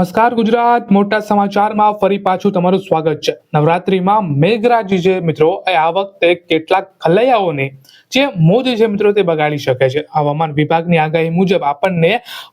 નમસ્કાર ગુજરાત. મોટા સમાચારમાં ફરી પાછું તમારું સ્વાગત છે. નવરાત્રીમાં મેઘરાજી છે મિત્રો, એ આ વખતે કેટલાક ખલૈયાઓને જે મોજ છે મિત્રો તે બગાડી શકે છે. હવામાન વિભાગની આગાહી મુજબ આપણને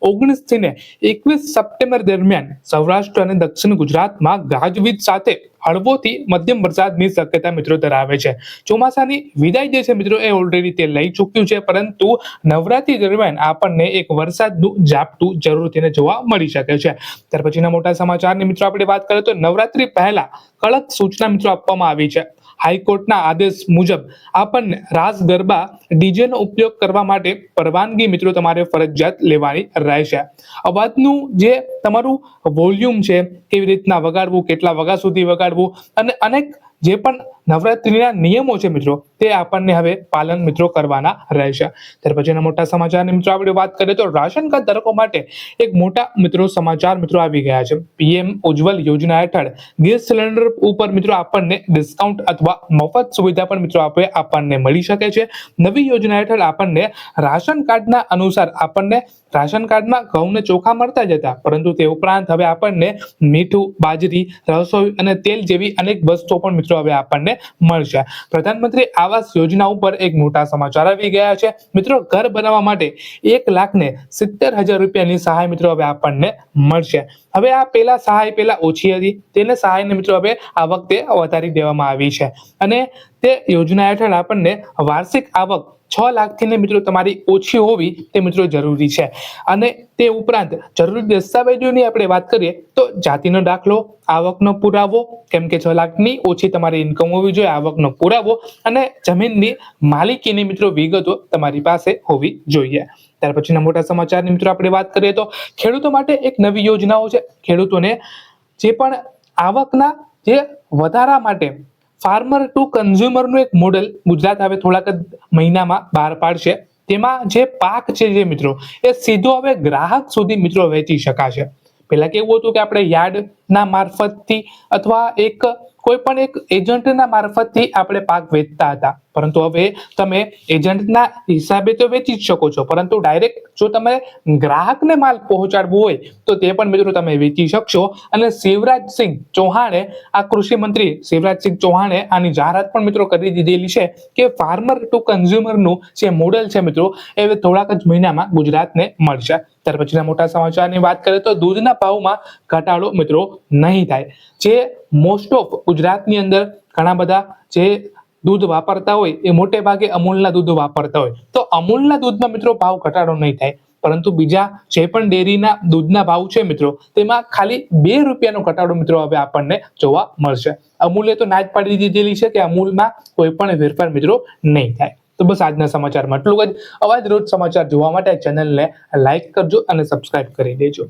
ઓગણીસથી ને એકવીસ સપ્ટેમ્બર દરમિયાન સૌરાષ્ટ્ર અને દક્ષિણ ગુજરાતમાં ગાજવીજ સાથે હળવોથી મધ્યમ વરસાદની શક્યતા મિત્રો ધરાવે છે. ચોમાસાની વિદાય જે છે મિત્રો એ ઓલરેડી તે લઈ ચૂક્યું છે, પરંતુ નવરાત્રી દરમિયાન આપણને એક વરસાદનું ઝાપટું જરૂર તેને જોવા મળી શકે છે. ત્યાર પછીના મોટા સમાચારની મિત્રો આપણે વાત કરીએ તો નવરાત્રી પહેલા કડક સૂચના મિત્રો આપવામાં આવી છે. હાઈકોર્ટના આદેશ મુજબ આપણને રાસ ગરબા ડીજેનો ઉપયોગ કરવા માટે પરવાનગી મિત્રો તમારે ફરજિયાત લેવાની રહેશે. અવાજનું જે તમારું વોલ્યુમ છે, કેવી રીતના વગાડવું, કેટલા વગા સુધી વગાડવું અને અનેક જે પણ નવરાત્રિના નિયમો છે મિત્રો, તે આપણને હવે પાલન મિત્રો કરવાના રહેશે. ત્યાર પછીના મોટા સમાચારની મિત્રો આપણે વાત કરીએ તો રાશન કાર્ડ ધારકો માટે એક મોટા મિત્રો સમાચાર મિત્રો આવી ગયા છે. પીએમ ઉજ્જવલ યોજના હેઠળ ગેસ સિલિન્ડર ઉપર મિત્રો આપણને ડિસ્કાઉન્ટ અથવા મફત સુવિધા પણ મિત્રો આપે આપણને મળી શકે છે. નવી યોજના હેઠળ આપણને રાશન કાર્ડના અનુસાર આપણને રાશન કાર્ડમાં ઘઉંને ચોખા મળતા જ હતા. પરંતુ તે ઉપરાંત હવે આપણને મીઠું, બાજરી, રસોઈ અને તેલ જેવી અનેક વસ્તુઓ પણ મિત્રો હવે આપણને મળશે. પ્રધાનમંત્રી આવાસ યોજના ઉપર એક મોટા સમાચાર આવી ગયા છે. મિત્રો, ઘર બનાવવા માટે એક લાખ ને સિત્તેર હજાર રૂપિયાની સહાય મિત્રો હવે આપણને મળશે. હવે આ પેલા સહાય પેલા ઓછી હતી. તેને સહાયને મિત્રો હવે આ વખતે વધારી દેવામાં આવી છે. અને તે યોજના હેઠળ આપણને વાર્ષિક આવક છ લાખથી મિત્રો તમારી ઓછી હોવી તે મિત્રો જરૂરી છે. અને તે ઉપરાંત જરૂરી દસ્તાવેજોની આપણે વાત કરીએ તો જાતિનો દાખલો, આવકનો પુરાવો, કેમ કે છ લાખની ઓછી તમારી ઇન્કમ હોવી જોઈએ, આવકનો પુરાવો અને જમીનની માલિકીની મિત્રો વિગતો તમારી પાસે હોવી જોઈએ. ત્યાર પછીના મોટા સમાચારની મિત્રો આપણે વાત કરીએ તો ખેડૂતો માટે એક નવી યોજનાઓ છે. ખેડૂતોને જે પણ આવકના જે વધારા માટે ફાર્મર ટુ કન્ઝ્યુમરનું એક મોડેલ ગુજરાત હવે થોડાક જ મહિનામાં બહાર પાડશે. તેમાં જે પાક છે જે મિત્રો, એ સીધો હવે ગ્રાહક સુધી મિત્રો વેચી શકાશે. પહેલા કેવું હતું કે આપણે યાર્ડના મારફતથી અથવા એક કોઈ પણ એક એજન્ટના મારફતથી આપણે પાક વેચતા હતા. પરંતુ હવે તમે એજન્ટના હિસાબે તો વેચી જ શકો છો. પરંતુ ડાયરેક્ટ જો તમે ગ્રાહકને માલ પહોંચાડવું હોય, તો તે પણ મિત્રો તમે વેચી શકશો. અને શિવરાજસિંહ ચૌહાણે, આ કૃષિ મંત્રી શિવરાજસિંહ ચૌહાણે આની જાહેરાત પણ મિત્રો કરી દીધેલી છે કે ફાર્મર ટુ કન્ઝ્યુમરનું જે મોડેલ છે મિત્રો, એ થોડાક જ મહિનામાં ગુજરાતને મળશે. ત્યાર પછીના મોટા સમાચારની વાત કરીએ તો દૂધના ભાવમાં ઘટાડો મિત્રો નહીં થાય. જે મોસ્ટ ઓફ ગુજરાતની અંદર ઘણા બધા જે દૂધ વાપરતા હોય એ મોટે ભાગે અમૂલના દૂધ વાપરતા હોય. તો અમૂલના દૂધમાં મિત્રો ભાવ ઘટાડો નહીં થાય. પરંતુ બીજા જે પણ ડેરીના દૂધના ભાવ છે મિત્રો, તેમાં ખાલી બે રૂપિયાનો ઘટાડો મિત્રો હવે આપણને જોવા મળશે. અમૂલે તો ના જ પાડી દીધેલી છે કે અમૂલમાં કોઈ પણ ફેરફાર મિત્રો નહીં થાય. તો બસ આજના સમાચારમાં એટલું જ. અવાજ રોજ સમાચાર જોવા માટે ચેનલને લાઈક કરજો અને સબસ્ક્રાઇબ કરી દેજો.